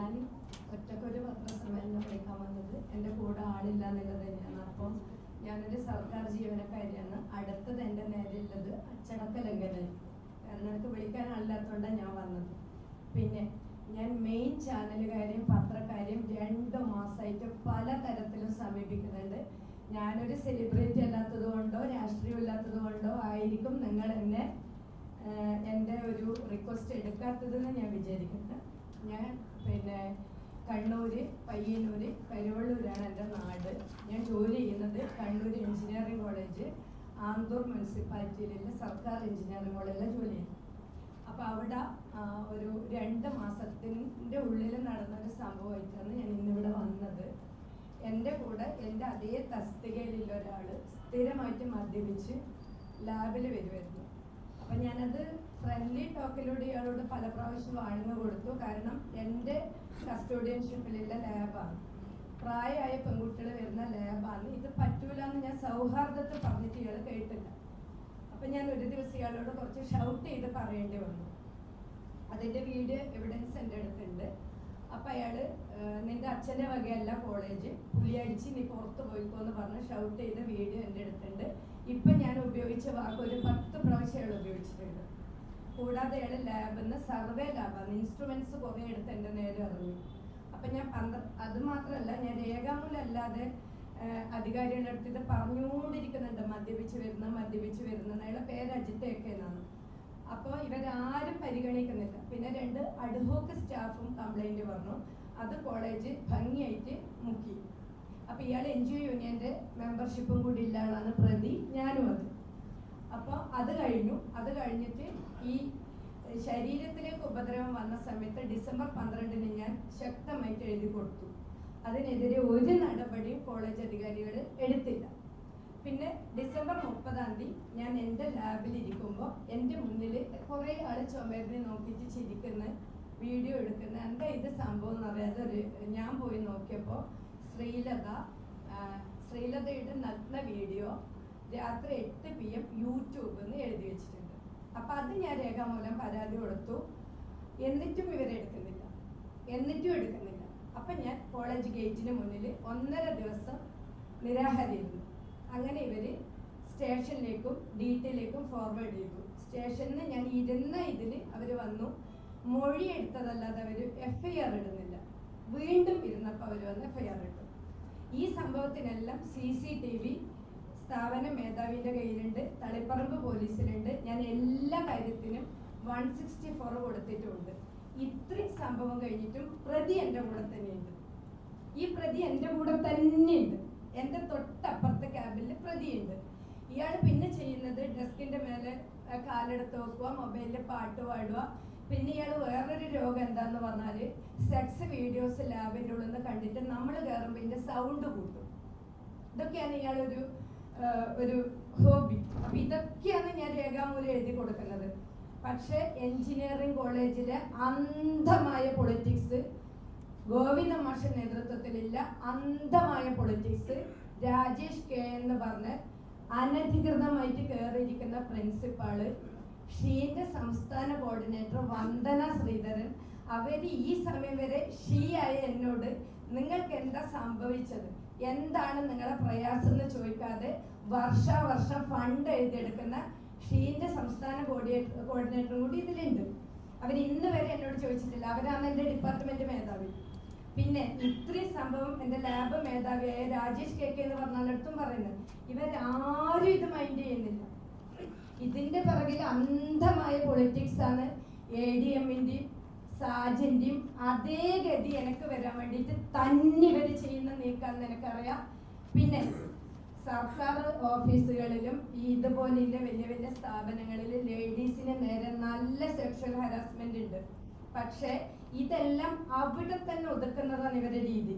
ഞാൻ ഒറ്റക്കൊരു പത്രസമ്മേളനം വിളിക്കാൻ വന്നത്. എന്റെ കൂടെ ആളില്ല എന്നുള്ളത് തന്നെയാണ്. അപ്പം ഞാനൊരു സർക്കാർ ജീവനക്കാരിയാണ്. അടുത്തത് എന്റെ നേരെയുള്ളത് അച്ചടക്ക ലംഘനം കാരണം എനിക്ക് വിളിക്കാൻ ആളില്ലാത്തതുകൊണ്ടാണ് ഞാൻ വന്നത്. പിന്നെ ഞാൻ മെയിൻ ചാനലുകാരെയും പത്രക്കാരെയും രണ്ട് മാസമായിട്ട് പല തരത്തിലും സമീപിക്കുന്നുണ്ട്. ഞാനൊരു സെലിബ്രിറ്റി അല്ലാത്തത് കൊണ്ടോ രാഷ്ട്രീയം ഇല്ലാത്തത് കൊണ്ടോ ആയിരിക്കും നിങ്ങൾ എന്നെ എന്റെ ഒരു റിക്വസ്റ്റ് എടുക്കാത്തതെന്ന് ഞാൻ വിചാരിക്കുന്നത് ഞാൻ പിന്നെ കണ്ണൂര് പയ്യന്നൂര് കരുവള്ളൂരാണ് എന്റെ നാട്. ഞാൻ ജോലി ചെയ്യുന്നത് കണ്ണൂർ എഞ്ചിനീയറിംഗ് കോളേജ് ആന്തൂർ മുനിസിപ്പാലിറ്റിയിലുള്ള സർക്കാർ എഞ്ചിനീയറിംഗ് കോളേജിലെ ജോലി അപ്പോൾ അവിടെ ഒരു രണ്ട് മാസത്തിന്റെ ഉള്ളിൽ നടന്ന ഒരു സംഭവമായിട്ടാണ് ഞാൻ ഇന്നിവിടെ വന്നത്. എന്റെ കൂടെ എന്റെ അതേ തസ്തികയിലുള്ള ഒരാൾ സ്ഥിരമായിട്ട് മദ്യപിച്ച് ലാബിൽ വരുമായിരുന്നു. അപ്പം ഞാനത് ഫ്രണ്ട്ലി ടോക്കിലൂടെ ഇയാളോട് പല പ്രാവശ്യം വാങ്ങുക കൊടുത്തു. കാരണം എന്റെ കസ്റ്റോഡിയൻഷിപ്പിലുള്ള ലാബാണ് പ്രായമായ പെൺകുട്ടികൾ വരുന്ന ലാബാണ് ഇത് പറ്റൂല എന്ന് ഞാൻ സൗഹാർദ്ദത്തിൽ പറഞ്ഞിട്ട് ഇയാൾ കേട്ടില്ല. അപ്പം ഞാൻ ഒരു ദിവസം ഇയാളോട് കുറച്ച് ഷൗട്ട് ചെയ്ത് പറയേണ്ടി വന്നു. അതിന്റെ വീഡിയോ എവിഡൻസ് എന്റെ അടുത്തുണ്ട്. അപ്പം അയാൾ നിന്റെ അച്ഛന്റെ വകയല്ല കോളേജ് പുളിയടിച്ച് നീ പുറത്ത് പോയിക്കോ എന്ന് പറഞ്ഞ് ഷൗട്ട് ചെയ്ത വീഡിയോ എന്റെ അടുത്തുണ്ട്. ഇപ്പം ഞാൻ ഉപയോഗിച്ച വാക്ക് ഒരു പത്ത് പ്രാവശ്യം അയാൾ ഉപയോഗിച്ചിട്ടുണ്ട്. കൂടാതെ അയാൾ ലാബിൽ നിന്ന് സർവേ ലാബാണ് ഇൻസ്ട്രുമെന്റ്സ് കുറേ എടുത്ത് എന്റെ നേരെ ഇറങ്ങി. അപ്പം ഞാൻ പന്ത്ര അത് മാത്രമല്ല ഞാൻ രേഖാമൂലല്ലാതെ അധികാരികളുടെ അടുത്ത് ഇത് പറഞ്ഞുകൊണ്ടിരിക്കുന്നുണ്ട്. മദ്യപിച്ച് വരുന്ന മദ്യപിച്ച് വരുന്ന അയാളെ പേര് അജിത്തൊക്കെ എന്നാണ്. അപ്പോൾ ഇവരാരും പരിഗണിക്കുന്നില്ല. പിന്നെ രണ്ട് അഡ്ഹോക്ക് സ്റ്റാഫും കംപ്ലൈന്റ് പറഞ്ഞു അത് കോളേജ് ഭംഗിയായിട്ട് മുക്കി. അപ്പോൾ ഇയാൾ എൻ ജി ഒ യൂണിയന്റെ മെമ്പർഷിപ്പും കൂടി ഇല്ലാതാണ് പ്രതി. ഞാനും അത്. അപ്പോൾ അത് കഴിഞ്ഞു. അത് കഴിഞ്ഞിട്ട് ഈ ശരീരത്തിലേക്ക് ഉപദ്രവം വന്ന സമയത്ത് ഡിസംബർ പന്ത്രണ്ടിന് ഞാൻ ശക്തമായിട്ട് എഴുതി കൊടുത്തു. അതിനെതിരെ ഒരു നടപടിയും കോളേജ് അധികാരികൾ എടുത്തില്ല. പിന്നെ ഡിസംബർ മുപ്പതാം തീയതി ഞാൻ എന്റെ ലാബിൽ ഇരിക്കുമ്പോൾ എന്റെ മുന്നിൽ കുറേ ആൾ ചുമരിനെ നോക്കിയിട്ട് ചിരിക്കുന്ന വീഡിയോ എടുക്കുന്ന എന്താ ഇത് സംഭവം എന്ന് അറിയാതെ ഒരു ഞാൻ പോയി നോക്കിയപ്പോൾ ശ്രീലത ശ്രീലതയുടെ നഗ്ന വീഡിയോ രാത്രി എട്ട് പി എം യൂട്യൂബിൽ നിന്ന് എഴുതി വെച്ചിട്ടുണ്ട്. അപ്പം അത് ഞാൻ രേഖാമൂലം പരാതി കൊടുത്തു. എന്നിട്ടും ഇവരെടുക്കുന്നില്ല എന്നിട്ടും എടുക്കുന്നില്ല. അപ്പം ഞാൻ കോളേജ് ഗേറ്റിന് മുന്നിൽ ഒന്നര ദിവസം നിരാഹാരയിരുന്നു അങ്ങനെ ഇവർ സ്റ്റേഷനിലേക്കും ഡീറ്റെയിലേക്കും ഫോർവേഡ് ചെയ്തു. സ്റ്റേഷനിൽ ഞാൻ ഇരുന്ന ഇതിൽ അവർ വന്നു. മൊഴി എടുത്തതല്ലാതെ അവർ എഫ് ഐ ആർ ഇടുന്നില്ല. വീണ്ടും ഇരുന്നപ്പോൾ അവർ വന്ന് എഫ് ഐ ആർ ഇട്ടു. ഈ സംഭവത്തിനെല്ലാം സി സി ടി വി സ്ഥാപന മേധാവിന്റെ കയ്യിലുണ്ട് തളിപ്പറമ്പ് പോലീസിലുണ്ട്. ഞാൻ എല്ലാ കാര്യത്തിനും വൺ സിക്സ്റ്റി ഫോർ കൊടുത്തിട്ടുണ്ട്. ഇത്രയും സംഭവം കഴിഞ്ഞിട്ടും പ്രതി എന്റെ കൂടെ തന്നെയുണ്ട്. ഈ പ്രതി എന്റെ കൂടെ തന്നെയുണ്ട്. എന്റെ തൊട്ടപ്പുറത്തെ ക്യാബിൽ പ്രതിയുണ്ട്. ഇയാൾ പിന്നെ ചെയ്യുന്നത് ഡെസ്കിന്റെ മേലെ കാലെടുത്ത് വെക്കുക മൊബൈലിൽ പാട്ട് പാടുക. പിന്നെ ഇയാൾ വേറൊരു രോഗം എന്താന്ന് പറഞ്ഞാൽ സെക്സ് വീഡിയോസ് ലാബിന്റെ ഉള്ളിൽ നിന്ന് കണ്ടിട്ട് നമ്മൾ കയറുമ്പോൾ ഇതിന്റെ സൗണ്ട് കൂട്ടും. ഇതൊക്കെയാണ് ഇയാളൊരു ഒരു ഹോബി. അപ്പൊ ഇതൊക്കെയാണ് ഞാൻ രേഖാമൂലം എഴുതി കൊടുക്കുന്നത്. പക്ഷെ എഞ്ചിനീയറിംഗ് കോളേജിലെ അന്ധമായ പൊളിറ്റിക്സ് ഗോവിന്ദ മാഷ നേതൃത്വത്തിലില്ല അന്ധമായ പൊളിറ്റിക്സ് രാജേഷ് കെ എന്ന് പറഞ്ഞ് അനധികൃതമായിട്ട് കയറിയിരിക്കുന്ന പ്രിൻസിപ്പാൾ ഷീന്റെ സംസ്ഥാന കോർഡിനേറ്റർ വന്ദന ശ്രീധരൻ അവർ ഈ സമയം വരെ ഷീയായ എന്നോട് നിങ്ങൾക്ക് എന്താ സംഭവിച്ചത്? എന്താണ് നിങ്ങളുടെ പ്രയാസം എന്ന് ചോദിക്കാതെ വർഷാവർഷം ഫണ്ട് എഴുതിയെടുക്കുന്ന ഷീന്റെ സംസ്ഥാന കോർഡിനേറ്റർ കോർഡിനേറ്ററും കൂടി ഇതിലുണ്ട്. അവർ ഇന്ന് വരെ എന്നോട് ചോദിച്ചിട്ടില്ല. അവരാണ് എന്റെ ഡിപ്പാർട്ട്മെന്റ് മേധാവി. പിന്നെ ഇത്രയും സംഭവം എന്റെ ലാബ് മേധാവിയായ രാജേഷ് കെ കെ എന്ന് പറഞ്ഞാലടുത്തും പറയുന്നത്. ഇവരാരും ഇത് മൈൻഡ് ചെയ്യുന്നില്ല. ഇതിന്റെ പിറകിൽ അന്ധമായ പൊളിറ്റിക്സ് ആണ് എ ഡി എമ്മിന്റെയും സാജന്റെയും അതേ ഗതി എനിക്ക് വരാൻ വേണ്ടിയിട്ട് തന്നെ ഇവർ ചെയ്യുന്ന നീക്കാന്ന് എനിക്കറിയാം പിന്നെ സർക്കാർ ഓഫീസുകളിലും ഈ ഇതുപോലെയുള്ള വലിയ വലിയ സ്ഥാപനങ്ങളിൽ ലേഡീസിന് നേരെ നല്ല സെക്ഷൽ ഹരാസ്മെന്റ് ഉണ്ട്. പക്ഷേ ഇതെല്ലാം അവിടെ തന്നെ ഒതുക്കുന്നതാണ് ഇവരുടെ രീതി.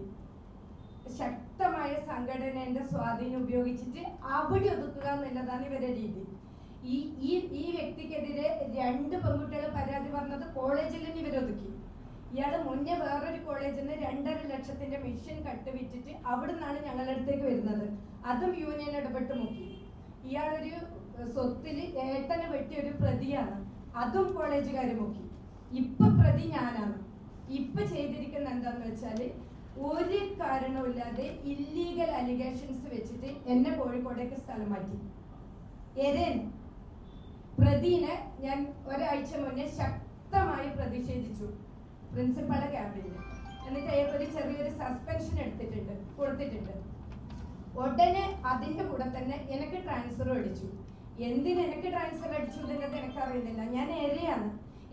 ശക്തമായ സംഘടനയുടെ സ്വാധീനം ഉപയോഗിച്ചിട്ട് അവിടെ ഒതുക്കുക എന്നുള്ളതാണ് ഇവരുടെ രീതി. ഈ ഈ ഈ വ്യക്തിക്കെതിരെ രണ്ട് പെൺകുട്ടികൾ പരാതി പറഞ്ഞത് കോളേജിൽ തന്നെ ഇവരൊതുക്കി ഇയാൾ മുന്നേ വേറൊരു കോളേജിൽ നിന്ന് രണ്ടര ലക്ഷത്തിന്റെ മിഷൻ കട്ട് വിറ്റിട്ട് അവിടെ നിന്നാണ് ഞങ്ങളുടെ അടുത്തേക്ക് വരുന്നത്. അതും യൂണിയൻ ഇടപെട്ട് മുക്കി. ഇയാളൊരു സ്വത്തിൽ ഏട്ടനെ വെട്ടിയ ഒരു പ്രതിയാണ്. അതും കോളേജുകാർ മുക്കി. ഇപ്പൊ പ്രതി ഞാനാണ്. ഇപ്പൊ ചെയ്തിരിക്കുന്ന എന്താന്ന് വെച്ചാൽ ഒരു കാരണവുമില്ലാതെ ഇല്ലീഗൽ അലിഗേഷൻസ് വെച്ചിട്ട് എന്നെ കോഴിക്കോടേക്ക് സ്ഥലം മാറ്റി. എരൻ പ്രതിനെ ഞാൻ ഒരാഴ്ച മുന്നേ ശക്തമായി പ്രതിഷേധിച്ചു. പ്രിൻസിപ്പളുടെ ക്യാമ്പിൽ എന്നിട്ട് അതേപോലെ ചെറിയൊരു സസ്പെൻഷൻ എടുത്തിട്ടുണ്ട് കൊടുത്തിട്ടുണ്ട്. ഉടനെ അതിന്റെ കൂടെ തന്നെ എനിക്ക് ട്രാൻസ്ഫർ അടിച്ചു. എന്തിന് എനിക്ക് ട്രാൻസ്ഫർ അടിച്ചു എന്നുള്ളത് എനിക്കറിയുന്നില്ല. ഞാൻ ഏരിയാണ്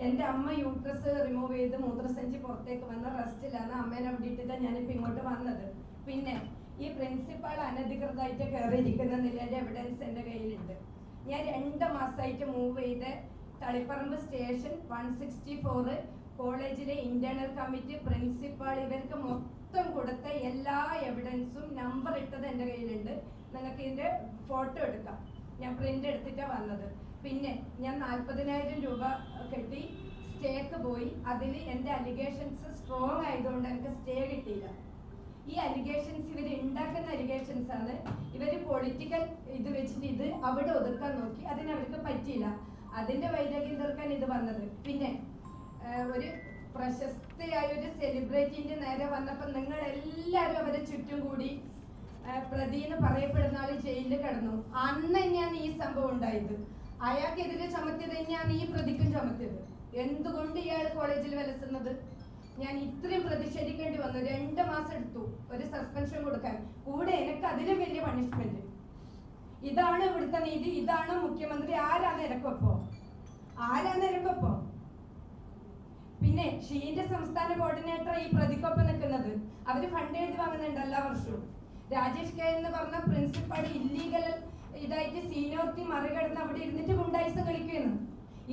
എന്റെ അമ്മ യൂട്രസ് റിമൂവ് ചെയ്ത് മൂത്രസഞ്ചി പുറത്തേക്ക് വന്ന റെസ്റ്റിലാണ് അമ്മേനെ അവിടെ ഇട്ടിട്ടാണ് ഞാനിപ്പോൾ ഇങ്ങോട്ട് വന്നത്. പിന്നെ ഈ പ്രിൻസിപ്പാൾ അനധികൃതമായിട്ട് കയറിയിരിക്കുന്ന നിലയുടെ എവിഡൻസ് എന്റെ കയ്യിലുണ്ട്. ഞാൻ രണ്ട് മാസമായിട്ട് മൂവ് ചെയ്ത് Taliparamba station one sixty four കോളേജിലെ ഇന്റേണൽ കമ്മിറ്റി പ്രിൻസിപ്പാൾ ഇവർക്ക് മൊത്തം കൊടുത്ത എല്ലാ എവിഡൻസും നമ്പർ ഇട്ടത് എന്റെ കയ്യിലുണ്ട്. നിങ്ങൾക്ക് ഇതിന്റെ ഫോട്ടോ എടുക്കാം. ഞാൻ പ്രിന്റ് എടുത്തിട്ടാണ് വന്നത്. പിന്നെ ഞാൻ നാൽപ്പതിനായിരം രൂപ കെട്ടി സ്റ്റേക്ക് പോയി. അതിൽ എന്റെ അലിഗേഷൻസ് സ്ട്രോങ് ആയതുകൊണ്ട് എനിക്ക് സ്റ്റേ കിട്ടിയില്ല. ഈ അലിഗേഷൻസ് ഇവർ ഉണ്ടാക്കുന്ന അലിഗേഷൻസ് ആണ്. ഇവർ പൊളിറ്റിക്കൽ ഇത് വെച്ചിട്ട് ഇത് അവിടെ ഒതുക്കാൻ നോക്കി. അതിന് അവർക്ക് പറ്റിയില്ല. അതിന്റെ വൈരാഗ്യം തീർക്കാൻ ഇത് വന്നത്. പിന്നെ ഒരു പ്രശസ്തയായ ഒരു സെലിബ്രിറ്റിന്റെ നേരെ വന്നപ്പോൾ നിങ്ങൾ എല്ലാവരും അവരെ ചുറ്റും കൂടി പ്രതി എന്ന് പറയപ്പെടുന്ന ആൾ ജയിലിൽ കിടന്നു. അന്ന് തന്നെയാണ് ഈ സംഭവം ഉണ്ടായത്. അയാൾക്കെതിരെ ചുമത്തിയത് തന്നെയാണ് ഈ പ്രതിക്കും ചുമത്തിയത്. എന്തുകൊണ്ട് ഇയാൾ കോളേജിൽ വിലസുന്നത്? ഞാൻ ഇത്രയും പ്രതിഷേധിക്കേണ്ടി വന്നു. രണ്ട് മാസം എടുത്തു ഒരു സസ്പെൻഷൻ കൊടുക്കാൻ. കൂടെ എനിക്ക് അതിലും വലിയ പണിഷ്മെന്റ് ഇതാണ് ഇവിടുത്തെ നീതി ഇതാണ് മുഖ്യമന്ത്രി ആരാണ് ഇരക്കപ്പോ ആരാണ് ഇരക്കപ്പോ പിന്നെ ഷീന്റെ സംസ്ഥാന കോർഡിനേറ്റർ ഈ പ്രതിക്കൊപ്പം നിൽക്കുന്നത്. അവർ ഫണ്ട് എഴുതി വാങ്ങുന്നുണ്ട് എല്ലാ വർഷവും. രാജേഷ് കെ എന്ന് പറഞ്ഞ പ്രിൻസിപ്പൾ ഇല്ലീഗൽ ഇതായിട്ട് സീനിയോറിറ്റി മറികടന്ന് അവിടെ ഇരുന്നിട്ട് ഗുണ്ടായിസം കളിക്കുകയാണ്.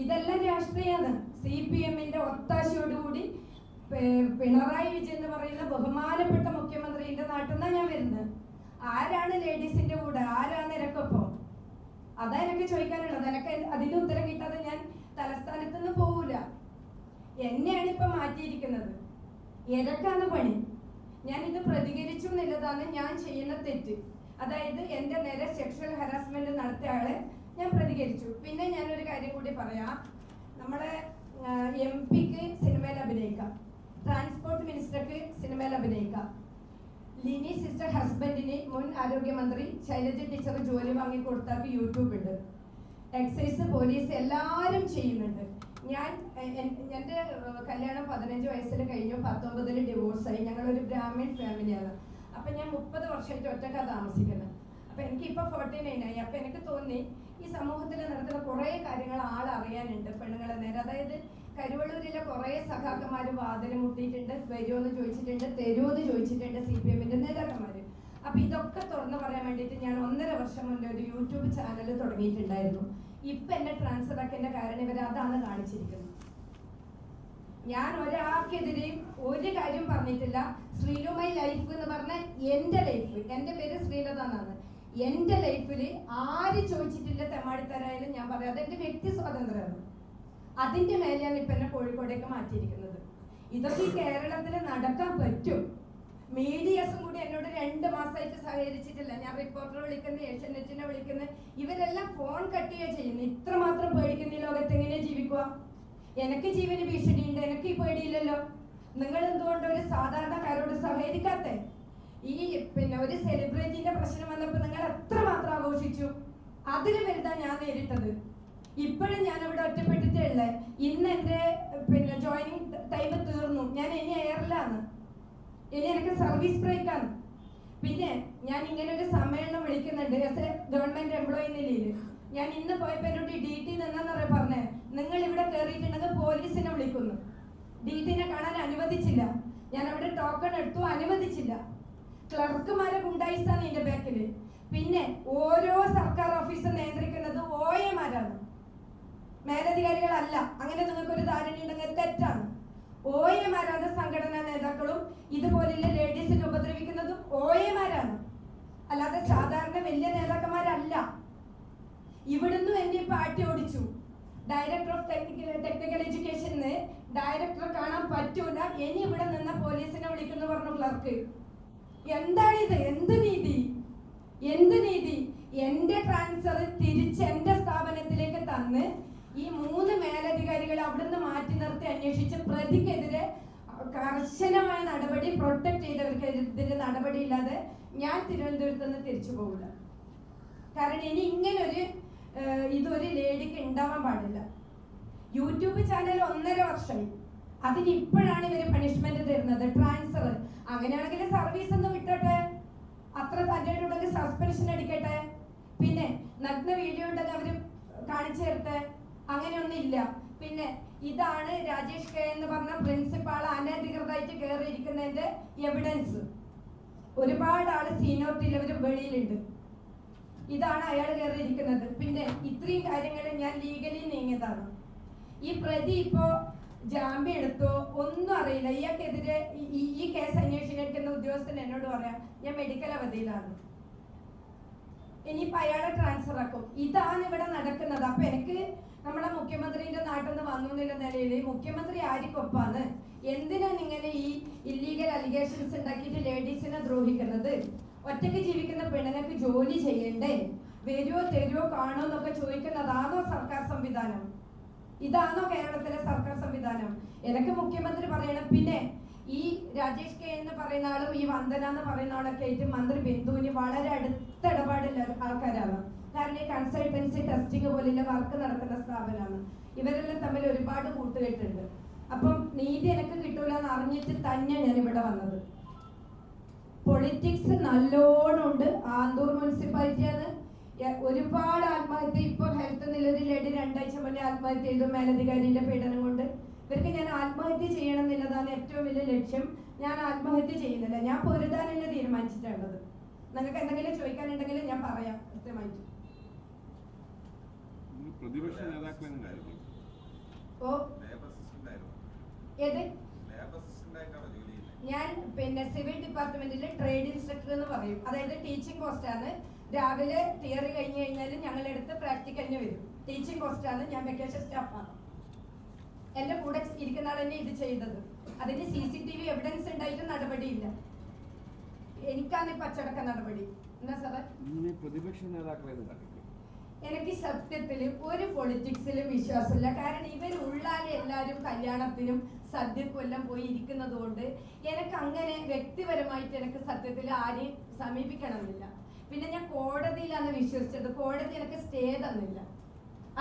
ഇതെല്ലാം രാഷ്ട്രീയമാണ് സി പി എമ്മിന്റെ ഒത്താശയോടുകൂടി പിണറായി വിജയൻ എന്ന് പറയുന്ന ബഹുമാനപ്പെട്ട മുഖ്യമന്ത്രിന്റെ നാട്ടിൽ നിന്നാണ് ഞാൻ വരുന്നത്. ആരാണ് ലേഡീസിന്റെ കൂടെ? ആരാണ് നിരക്കൊപ്പം അതാ എനിക്ക് ചോദിക്കാനുള്ളത്. എനിക്ക് അതിന് ഉത്തരം കിട്ടാതെ ഞാൻ തലസ്ഥാനത്ത് നിന്ന് പോകൂല എന്നെയാണ് ഇപ്പൊ മാറ്റിയിരിക്കുന്നത്. എനക്കാണ് പണി? ഞാൻ ഇത് പ്രതികരിച്ചു എന്നുള്ളതാണ് ഞാൻ ചെയ്യുന്ന തെറ്റ്. അതായത് എന്റെ നേരെ സെക്ഷൽ ഹരാസ്മെന്റ് നടത്തിയ ആളെ ഞാൻ പ്രതികരിച്ചു. പിന്നെ ഞാനൊരു കാര്യം കൂടി പറയാം. നമ്മളെ എം പിക്ക് സിനിമയിൽ അഭിനയിക്കാം. ട്രാൻസ്പോർട്ട് മിനിസ്റ്റർക്ക് സിനിമയിൽ അഭിനയിക്കാം. ലിനി സിസ്റ്റർ ഹസ്ബൻഡിന് മുൻ ആരോഗ്യമന്ത്രി ശൈലജ ടീച്ചർ ജോലി വാങ്ങി കൊടുത്താൽ യൂട്യൂബ് ഉണ്ട്. എക്സൈസ് പോലീസ് എല്ലാവരും ചെയ്യുന്നുണ്ട്. ഞാൻ എന്റെ കല്യാണം പതിനഞ്ച് വയസ്സിൽ കഴിഞ്ഞു പത്തൊമ്പതിൽ ഡിവോഴ്സായി ഞങ്ങളൊരു ബ്രാഹ്മിൺ ഫാമിലിയാണ്. അപ്പം ഞാൻ മുപ്പത് വർഷമായിട്ട് ഒറ്റക്കാ താമസിക്കുന്നത്. അപ്പം എനിക്ക് ഇപ്പോൾ ഫോർട്ടി നയൻ ആയി. അപ്പം എനിക്ക് തോന്നി ഈ സമൂഹത്തിൽ നടക്കുന്ന കുറേ കാര്യങ്ങൾ ആൾ അറിയാനുണ്ട് പെണ്ണുങ്ങളെ നേരെ. അതായത് കരുവള്ളൂരിലെ കുറേ സഖാക്കന്മാർ വാതിൽ മുട്ടിയിട്ടുണ്ട് വരുമോന്ന് ചോദിച്ചിട്ടുണ്ട് തരുമോന്ന് ചോദിച്ചിട്ടുണ്ട് സി പി എമ്മിന്റെ നേതാക്കന്മാർ അപ്പൊ ഇതൊക്കെ തുറന്നു പറയാൻ വേണ്ടിയിട്ട് ഞാൻ ഒന്നര വർഷം മുന്നേ ഒരു യൂട്യൂബ് ചാനൽ തുടങ്ങിയിട്ടുണ്ടായിരുന്നു. ഇപ്പൊ എന്നെ ട്രാൻസ്ഫർ ആക്കിയതിന്റെ കാരണം ഇവർ അതാണ് കാണിച്ചിരിക്കുന്നത്. ഞാൻ ഒരാൾക്കെതിരെയും ഒരു കാര്യം പറഞ്ഞിട്ടില്ല. ശ്രീലുമൈ ലൈഫ് എന്ന് പറഞ്ഞ എന്റെ ലൈഫ് എന്റെ പേര് ശ്രീലത എന്നാണ്. എന്റെ ലൈഫിൽ ആര് ചോദിച്ചിട്ടില്ല തെമാടിത്തരായാലും ഞാൻ പറയാം. അതെന്റെ വ്യക്തി സ്വാതന്ത്ര്യമാണ്. അതിന്റെ മേലെയാണ് ഇപ്പൊ എന്നെ കോഴിക്കോടേക്ക് മാറ്റിയിരിക്കുന്നത്. ഇതൊക്കെ ഈ കേരളത്തിൽ നടക്കാൻ പറ്റും. മീഡിയസും കൂടി എന്നോട് രണ്ട് മാസമായിട്ട് സഹകരിച്ചിട്ടില്ല. ഞാൻ റിപ്പോർട്ടർ വിളിക്കുന്ന ഏഷ്യനെറ്റിനെ വിളിക്കുന്ന. ഇവരെല്ലാം ഫോൺ കട്ട് ചെയ്യുക ചെയ്യുന്നു. ഇത്രമാത്രം പേടിക്കുന്ന ഈ ലോകത്ത് എങ്ങനെ ജീവിക്കുക? എനിക്ക് ജീവന് ഭീഷണിയുണ്ട് എനിക്ക് ഈ പേടിയില്ലല്ലോ. നിങ്ങൾ എന്തുകൊണ്ട് ഒരു സാധാരണക്കാരോട് സഹകരിക്കാത്ത? ഈ പിന്നെ ഒരു സെലിബ്രിറ്റിന്റെ പ്രശ്നം വന്നപ്പോൾ നിങ്ങൾ എത്ര മാത്രം ആഘോഷിച്ചു? അതിലും വലുതാ ഞാൻ നേരിട്ടത്. ഇപ്പോഴും ഞാൻ അവിടെ ഒറ്റപ്പെട്ടിട്ടേ ഉള്ളേ ഇന്ന് എന്റെ പിന്നെ ജോയിനിങ് ടൈം തീർന്നു. ഞാൻ ഇനി എയറിലാണ് ഇനി എനിക്ക് സർവീസ് ബ്രേക്കാണ് പിന്നെ ഞാൻ ഇങ്ങനെ ഒരു സമ്മേളനം വിളിക്കുന്നുണ്ട്. എസ് എ ഗവൺമെന്റ് എംപ്ലോയി നിലയിൽ ഞാൻ ഇന്ന് പോയപ്പോ എന്നോട് ഡി ടി നിന്നാന്നറിയ പറഞ്ഞേ. നിങ്ങൾ ഇവിടെ കയറിയിട്ടുണ്ടെങ്കിൽ പോലീസിനെ വിളിക്കുന്നു. ഡി ടിനെ കാണാൻ അനുവദിച്ചില്ല. ഞാൻ അവിടെ ടോക്കൺ എടുത്തു അനുവദിച്ചില്ല. ക്ലർക്കുമാരെ ഗുണ്ടായിസാണ് ഇതിന്റെ ബാക്കിൽ പിന്നെ ഓരോ സർക്കാർ ഓഫീസും നിയന്ത്രിക്കുന്നത് ഓ എമാരാണ് മേലധികാരികളല്ല. അങ്ങനെ നിങ്ങൾക്ക് ഒരു ധാരണ ഉണ്ടെങ്കിൽ തെറ്റാണ്. ഒ എമാരാണ് സംഘടനാ നേതാക്കളും ഇതുപോലെയുള്ള ലേഡീസിനെ ഉപദ്രവിക്കുന്നതും ഒ എമാരാണ് അല്ലാതെ സാധാരണ വലിയ നേതാക്കന്മാരല്ല. ഇവിടുന്ന് എന്നെ പാട്ടി ഓടിച്ചു. ഡയറക്ടർ ഓഫ് ടെക്നിക്കൽ ടെക്നിക്കൽ എഡ്യൂക്കേഷന് ഡയറക്ടർ കാണാൻ പറ്റൂല. ഇനി ഇവിടെ നിന്ന പോലീസിനെ വിളിക്കുന്നു പറഞ്ഞു ക്ലർക്ക് എന്താണിത്? എന്ത് നീതി? എന്ത് നീതി? എന്റെ ട്രാൻസ്ഫർ തിരിച്ച് എന്റെ സ്ഥാപനത്തിലേക്ക് തന്ന് ഈ മൂന്ന് മേലധികാരികൾ അവിടുന്ന് മാറ്റി നിർത്തി അന്വേഷിച്ച് പ്രതിക്കെതിരെ കർശനമായ നടപടി പ്രൊട്ടക്ട് ചെയ്തവർക്കെതിരെ നടപടി ഇല്ലാതെ ഞാൻ തിരുവനന്തപുരത്ത് നിന്ന് തിരിച്ചു പോകില്ല കാരണം ഇനി ഇങ്ങനൊരു ഇതൊരു ലേഡിക്ക് ഉണ്ടാവാൻ പാടില്ല. യൂട്യൂബ് ചാനൽ ഒന്നര വർഷമായി അതിന് ഇപ്പോഴാണ് ഇവർ പണിഷ്മെന്റ് തരുന്നത്. ട്രാൻസ്ഫർ അങ്ങനെയാണെങ്കിൽ സർവീസ് ഒന്ന് വിട്ടോട്ടെ. അത്ര തന്റെ സസ്പെൻഷൻ അടിക്കട്ടെ. പിന്നെ നഗ്ന വീഡിയോ ഉണ്ടെങ്കിൽ അവർ കാണിച്ചു തരട്ടെ. അങ്ങനെയൊന്നും ഇല്ല പിന്നെ ഇതാണ് രാജേഷ് കെ എന്ന് പറഞ്ഞ പ്രിൻസിപ്പാൾ അനധികൃതമായിട്ട് കയറിയിരിക്കുന്നതിന്റെ എവിഡൻസ് ഒരുപാട് ആൾ സീനിയോറിറ്റിയിൽ വെളിയിലുണ്ട്. ഇതാണ് അയാൾ കയറിയിരിക്കുന്നത് പിന്നെ ഇത്രയും കാര്യങ്ങൾ ഞാൻ ലീഗലി നീങ്ങിയതാണ്. ഈ പ്രതി ഇപ്പോ ജാമ്യം എടുത്തോ ഒന്നും അറിയില്ല. ഇയാൾക്കെതിരെ ഈ കേസ് അന്വേഷിക്കുന്ന ഉദ്യോഗസ്ഥൻ എന്നോട് പറയാം ഞാൻ മെഡിക്കൽ അവധിയിലാണ്. ഇനിയിപ്പോ അയാളെ ട്രാൻസ്ഫർ ആക്കും. ഇതാണ് ഇവിടെ നടക്കുന്നത്. അപ്പൊ എനിക്ക് നമ്മുടെ മുഖ്യമന്ത്രിന്റെ നാട്ടിൽ നിന്ന് വന്നു എന്നുള്ള നിലയിൽ മുഖ്യമന്ത്രി ആരിക്കൊപ്പാണ്? എന്തിനാണ് ഇങ്ങനെ ഈ ഇല്ലീഗൽ അലിഗേഷൻസ് ഉണ്ടാക്കിയിട്ട് ലേഡീസിനെ ദ്രോഹിക്കുന്നത്? ഒറ്റയ്ക്ക് ജീവിക്കുന്ന പെണ്ണുങ്ങൾക്ക് ജോലി ചെയ്യണ്ടേ? വരുവോ തരുവോ കാണോ എന്നൊക്കെ ചോദിക്കുന്നതാണോ സർക്കാർ സംവിധാനം? ഇതാണോ കേരളത്തിലെ സർക്കാർ സംവിധാനം? എനിക്ക് മുഖ്യമന്ത്രി പറയണം. പിന്നെ ഈ രാജേഷ് കെ എന്ന് പറയുന്ന ആളും ഈ വന്ദന എന്ന് പറയുന്ന ആളൊക്കെ ആയിട്ട് മന്ത്രി ബിന്ദുവിന് വളരെ അടുത്ത ഇടപാടുള്ള ആൾക്കാരാണ്. കാരണം ഈ കൺസൾട്ടൻസി ടെസ്റ്റിംഗ് പോലുള്ള വർക്ക് നടക്കുന്ന സ്ഥാപനമാണ്. ഇവരെല്ലാം തമ്മിൽ ഒരുപാട് കൂട്ടുകെട്ടുണ്ട്. അപ്പം നീതി എനിക്ക് കിട്ടൂല എന്ന് അറിഞ്ഞിട്ട് തന്നെയാണ് ഞാൻ ഇവിടെ വന്നത്. പൊളിറ്റിക്സ് നല്ലോണം ഉണ്ട്. ആന്തൂർ മുനിസിപ്പാലിറ്റിയാണ് ഒരുപാട് ആത്മഹത്യ. ഇപ്പൊ ഹെൽത്ത് നിലവിൽ രണ്ടാഴ്ച മുന്നേ ആത്മഹത്യ ചെയ്തു മേലധികാരിയുടെ പീഡനം കൊണ്ട്. ഇവർക്ക് ഞാൻ ആത്മഹത്യ ചെയ്യണം എന്നുള്ളതാണ് ഏറ്റവും വലിയ ലക്ഷ്യം. ഞാൻ ആത്മഹത്യ ചെയ്യുന്നില്ല. ഞാൻ പൊരുതാൻ തന്നെ തീരുമാനിച്ചിട്ടുള്ളത്? നിങ്ങൾക്ക് എന്തെങ്കിലും ചോദിക്കാനുണ്ടെങ്കിൽ ഞാൻ പറയാം. കൃത്യമായിട്ട് ഇന്ന് പ്രതിപക്ഷ നേതാക്കളുണ്ടായിരുന്നു ഓ. ഏത്? ഞാൻ പിന്നെ സിവിൽ ഡിപ്പാർട്ട്മെന്റിൽ ട്രേഡ് ഇൻസ്ട്രക്ടർ എന്ന് പറയും. അതായത് ടീച്ചിങ് പോസ്റ്റ് ആണ് രാവിലെ തിയറി കഴിഞ്ഞു കഴിഞ്ഞാൽ ഞങ്ങളെടുത്ത് പ്രാക്ടിക്കലിന് വരും. ടീച്ചിങ് പോസ്റ്റ് ആണ് ഞാൻ വെക്കേഷൻ സ്റ്റാഫാണ് എന്റെ കൂടെ ഇരിക്കുന്ന ആൾ തന്നെ ഇത് ചെയ്തത്. അതിന് C C T V evidence ഉണ്ടായിട്ട് നടപടിയില്ല. എനിക്കാണ് ഇപ്പൊ അച്ചടക്ക നടപടി. എന്താ സാറേ? ഇന്ന് പ്രതിപക്ഷ നേതാക്കളെ എനിക്ക് സത്യത്തിൽ ഒരു പൊളിറ്റിക്സിലും വിശ്വാസമില്ല. കാരണം ഇവർ ഉള്ളാലെ എല്ലാവരും കല്യാണത്തിനും സദ്യക്കൊല്ലം പോയി ഇരിക്കുന്നത് കൊണ്ട് എനിക്ക് അങ്ങനെ വ്യക്തിപരമായിട്ട് എനിക്ക് സത്യത്തിൽ ആരെയും സമീപിക്കണമെന്നില്ല. പിന്നെ ഞാൻ കോടതിയിലാണ് വിശ്വസിച്ചത്. കോടതി എനിക്ക് സ്റ്റേ തന്നില്ല.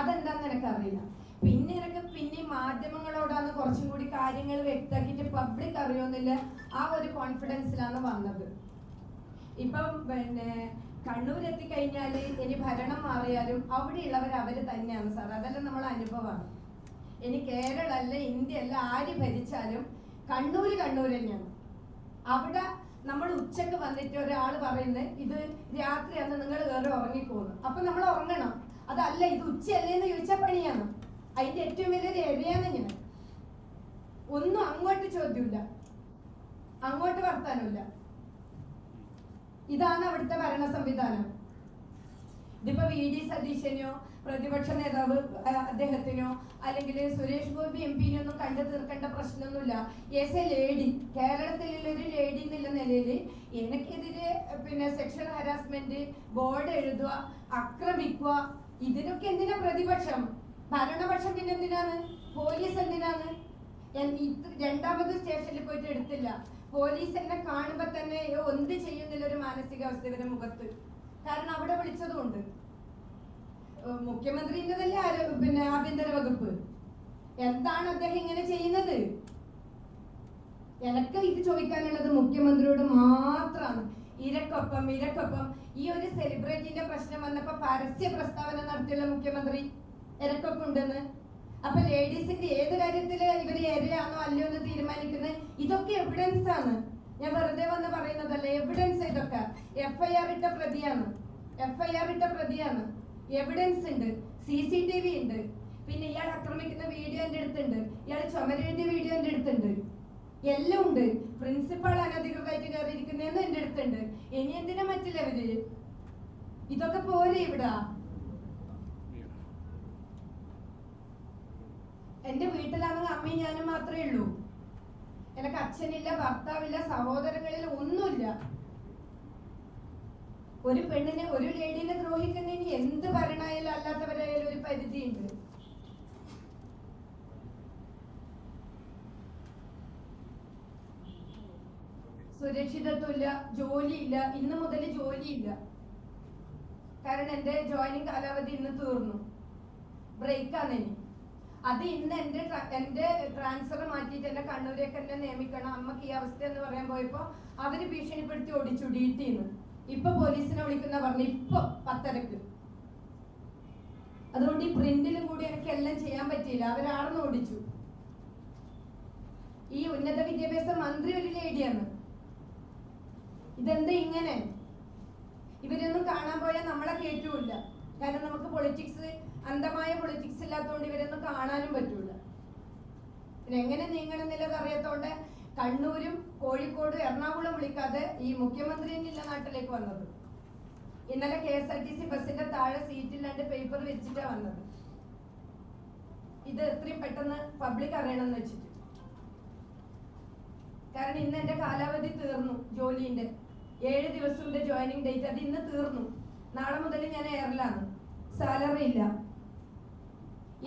അതെന്താന്ന് എനിക്കറിയില്ല. പിന്നെ പിന്നെ മാധ്യമങ്ങളോടാണ് കുറച്ചും കൂടി കാര്യങ്ങൾ വ്യക്തമാക്കിയിട്ട് പബ്ലിക് അറിയുന്നില്ല ആ ഒരു കോൺഫിഡൻസിലാണ് വന്നത്. ഇപ്പം പിന്നെ കണ്ണൂർ എത്തിക്കഴിഞ്ഞാൽ ഇനി ഭരണം മാറിയാലും അവിടെയുള്ളവർ അവർ തന്നെയാണ് സാർ. അതെല്ലാം നമ്മളെ അനുഭവമാണ്. ഇനി കേരളല്ല ഇന്ത്യ അല്ല ആര് ഭരിച്ചാലും കണ്ണൂര് കണ്ണൂർ തന്നെയാണ്. അവിടെ നമ്മൾ ഉച്ചയ്ക്ക് വന്നിട്ട് ഒരാൾ പറയുന്നത് ഇത് രാത്രിയാണ് നിങ്ങൾ കയറി ഉറങ്ങിപ്പോകുന്നു അപ്പൊ നമ്മൾ ഉറങ്ങണം. അതല്ല ഇത് ഉച്ചയല്ലേന്ന് ചോദിച്ചാൽ പണിയാണ്. അതിന്റെ ഏറ്റവും വലിയൊരു എഴയാണ് ഞാൻ ഒന്നും അങ്ങോട്ട് ചോദ്യമില്ല. അങ്ങോട്ട് വർത്താനമില്ല. ഇതാണ് അവിടുത്തെ ഭരണ സംവിധാനം. ഇതിപ്പോ വി ഡി സതീശനോ പ്രതിപക്ഷ നേതാവ് അദ്ദേഹത്തിനോ അല്ലെങ്കിൽ സുരേഷ് ഗോപി എം പിനോ ഒന്നും കണ്ടു തീർക്കേണ്ട പ്രശ്നമൊന്നുമില്ല. എസ് എ ലേഡി കേരളത്തിലുള്ള ഒരു ലേഡി എന്നുള്ള നിലയിൽ എനിക്കെതിരെ പിന്നെ സെക്ഷൽ ഹരാസ്മെന്റ് ബോർഡ് എഴുതുക ആക്രമിക്കുക ഇതിനൊക്കെ എന്തിനാ പ്രതിപക്ഷം? ഭരണപക്ഷം പിന്നെ എന്തിനാണ്? പോലീസ് എന്തിനാണ്? രണ്ടാമത് സ്റ്റേഷനിൽ പോയിട്ട് എടുത്തില്ല. പോലീസ് എന്നെ കാണുമ്പോ തന്നെ "അയ്യോ, എന്ത് ചെയ്യുന്നില്ല ഒരു മാനസികാവസ്ഥ ഇവരുടെ മുഖത്ത്. കാരണം അവിടെ വിളിച്ചതുകൊണ്ട്. മുഖ്യമന്ത്രിന്റെ തന്നെ പിന്നെ ആഭ്യന്തര വകുപ്പ്. എന്താണ് അദ്ദേഹം ഇങ്ങനെ ചെയ്യുന്നത്? എനക്ക് ഇത് ചോദിക്കാനുള്ളത് മുഖ്യമന്ത്രിയോട് മാത്രമാണ് ഇരക്കൊപ്പം ഇരക്കൊപ്പം ഈ ഒരു സെലിബ്രിറ്റിന്റെ പ്രശ്നം വന്നപ്പോ പരസ്യ പ്രസ്താവന നടത്തിയുള്ള മുഖ്യമന്ത്രി. ഇരക്കൊപ്പം ഉണ്ടെന്ന് അപ്പൊ ലേഡീസിന്റെ ഏത് കാര്യത്തിൽ ഇവർ എരയാണോ അല്ലയോ എന്ന് തീരുമാനിക്കുന്നത് ഇതൊക്കെ എവിഡൻസ് ആണ്. ഞാൻ വെറുതെ വന്ന് പറയുന്നതല്ല എവിഡൻസ് ഇതൊക്കെ. എഫ് ഐ ആർ ഇട്ട പ്രതിയാണ്. എഫ് ഐ ആർ ഇട്ട പ്രതിയാണ്. എവിഡൻസ് ഉണ്ട്. സി സി ടി വി ഉണ്ട്. പിന്നെ ഇയാൾ ആക്രമിക്കുന്ന വീഡിയോ എന്റെ അടുത്തുണ്ട്. ഇയാൾ ചുമരെഴുതിയ വീഡിയോ എന്റെ അടുത്തുണ്ട്. എല്ലാം ഉണ്ട്. പ്രിൻസിപ്പാൾ അനധികൃതമായിട്ട് കയറിയിരിക്കുന്നതെന്ന് എന്റെ അടുത്തുണ്ട്. ഇനി എന്തിനാ മറ്റില്ല ഇവർ? ഇതൊക്കെ പോരെ ഇവിടെ. എന്റെ വീട്ടിലാണെങ്കിൽ അമ്മയും ഞാനും മാത്രമേ ഉള്ളൂ. എനിക്ക് അച്ഛനില്ല ഭർത്താവില്ല സഹോദരങ്ങളിൽ ഒന്നുമില്ല. ഒരു പെണ്ണിനെ ഒരു ലേഡീനെ ദ്രോഹിക്കുന്നതിന് എന്ത് ഭരണമായാലും അല്ലാത്തവരായാലും ഒരു പരിധിയുണ്ട്. സുരക്ഷിതത്വമില്ല ജോലിയില്ല ഇന്ന് മുതൽ ജോലിയില്ല. കാരണം എന്റെ ജോയിനിങ് കാലാവധി ഇന്ന് തീർന്നു. ബ്രേക്കാണ് ഇനി. അത് ഇന്ന് എന്റെ എന്റെ ട്രാൻസ്ഫർ മാറ്റിയിട്ട് എന്നെ കണ്ണൂരേക്ക് എന്നെ നിയമിക്കണം. അമ്മയ്ക്ക് ഈ അവസ്ഥ എന്ന് പറയാൻ പോയപ്പോ അവർ ഭീഷണിപ്പെടുത്തി ഓടിച്ചു ഡീറ്റിന്ന് ഇപ്പൊ പോലീസിനെ വിളിക്കുന്ന പറഞ്ഞു ഇപ്പൊ പത്തരക്ക്. അതുകൊണ്ട് ഈ പ്രിന്റിലും കൂടി എനിക്ക് എല്ലാം ചെയ്യാൻ പറ്റിയില്ല. അവരാണെന്ന് ഓടിച്ചു. ഈ ഉന്നത വിദ്യാഭ്യാസ മന്ത്രി ഒരു ലേഡിയാണ്. ഇതെന്താ ഇങ്ങനെ? ഇവരൊന്നും കാണാൻ പോയാൽ നമ്മളെ കേറ്റൂല കാരണം നമുക്ക് പൊളിറ്റിക്സ് അന്ധമായ പൊളിറ്റിക്സ് ഇല്ലാത്തതുകൊണ്ട് ഇവരൊന്നും കാണാനും പറ്റൂല. പിന്നെ എങ്ങനെ നീങ്ങണം എന്നുള്ളത് അറിയാത്തോണ്ട് കണ്ണൂരും കോഴിക്കോടും എറണാകുളം വിളിക്കാതെ ഈ മുഖ്യമന്ത്രി തന്നെയില്ല നാട്ടിലേക്ക് വന്നത്. ഇന്നലെ K S R T C ബസിന്റെ താഴെ സീറ്റില്ലാണ്ട് പേപ്പർ വെച്ചിട്ടാ വന്നത്. ഇത് എത്രയും പെട്ടെന്ന് പബ്ലിക് അറിയണം എന്ന് വെച്ചിട്ട്. കാരണം ഇന്ന് എന്റെ കാലാവധി തീർന്നു ജോലിന്റെ. ഏഴ് ദിവസത്തിന്റെ ജോയിനിങ് ഡേറ്റ് അത് ഇന്ന് തീർന്നു. നാളെ മുതൽ ഞാൻ എയറിലാണ് സാലറി ഇല്ല.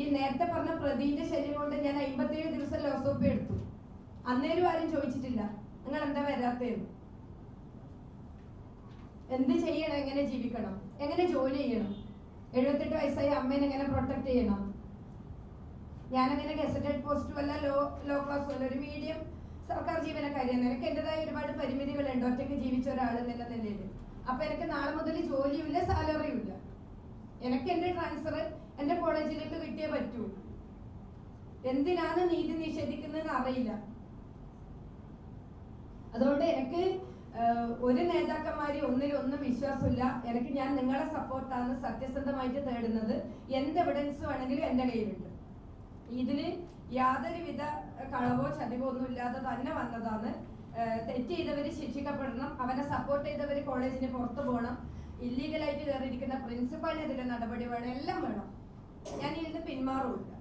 ഈ നേരത്തെ പറഞ്ഞ പ്രതിന്റെ ശല്യം കൊണ്ട് ഞാൻ അമ്പത്തേഴ് ദിവസം ലോസോപ്പ് എടുത്തു. അന്നേരം ആരും ചോദിച്ചിട്ടില്ല. നിങ്ങൾ എന്താ വരാത്തേന്ന് എന്ത് ചെയ്യണം? എങ്ങനെ ജീവിക്കണം? എങ്ങനെ ജോലി ചെയ്യണം? എഴുപത്തെട്ട് വയസ്സായി അമ്മേനെ എങ്ങനെ പ്രൊട്ടക്ട് ചെയ്യണം? ഞാനങ്ങനെ ഗസറ്റഡ് പോസ്റ്റ് വല്ല ലോ ലോ ക്ലാസ് വല്ല ഒരു മീഡിയം സർക്കാർ ജീവനക്കാരിയാണ്. എനിക്ക് എന്റെതായ ഒരുപാട് പരിമിതികളുണ്ട്. ഒറ്റയ്ക്ക് ജീവിച്ച ഒരാൾ എന്നുള്ള നിലയിൽ അപ്പൊ എനിക്ക് നാളെ മുതൽ ജോലിയുമില്ല സാലറിയും ഇല്ല എനിക്ക് എന്റെ ട്രാൻസ്ഫർ എന്റെ കോളേജിലേക്ക് കിട്ടിയേ പറ്റൂ. എന്തിനാണ് നീതി നിഷേധിക്കുന്നതെന്ന് അറിയില്ല. അതുകൊണ്ട് എനിക്ക് ഒരു നേതാക്കന്മാരെ ഒന്നിലൊന്നും ഒന്നും വിശ്വാസമില്ല. എനിക്ക് ഞാൻ നിങ്ങളെ സപ്പോർട്ടാണ് സത്യസന്ധമായിട്ട് തേടുന്നത്. എന്ത് എവിഡൻസ് വേണമെങ്കിലും എന്റെ കയ്യിലുണ്ട്. ഇതിൽ യാതൊരുവിധ കളവോ ചതിവോ ഒന്നും ഇല്ലാതെ തന്നെ വന്നതാണ്. തെറ്റ് ചെയ്തവർ ശിക്ഷിക്കപ്പെടണം അവനെ സപ്പോർട്ട് ചെയ്തവർ കോളേജിന് പുറത്തു പോകണം ഇല്ലീഗലായിട്ട് കയറിയിരിക്കുന്ന പ്രിൻസിപ്പാളിനെതിരെ നടപടി വേണം എല്ലാം വേണം. ഞാൻ ഇതിൽ നിന്ന് പിന്മാറുമില്ല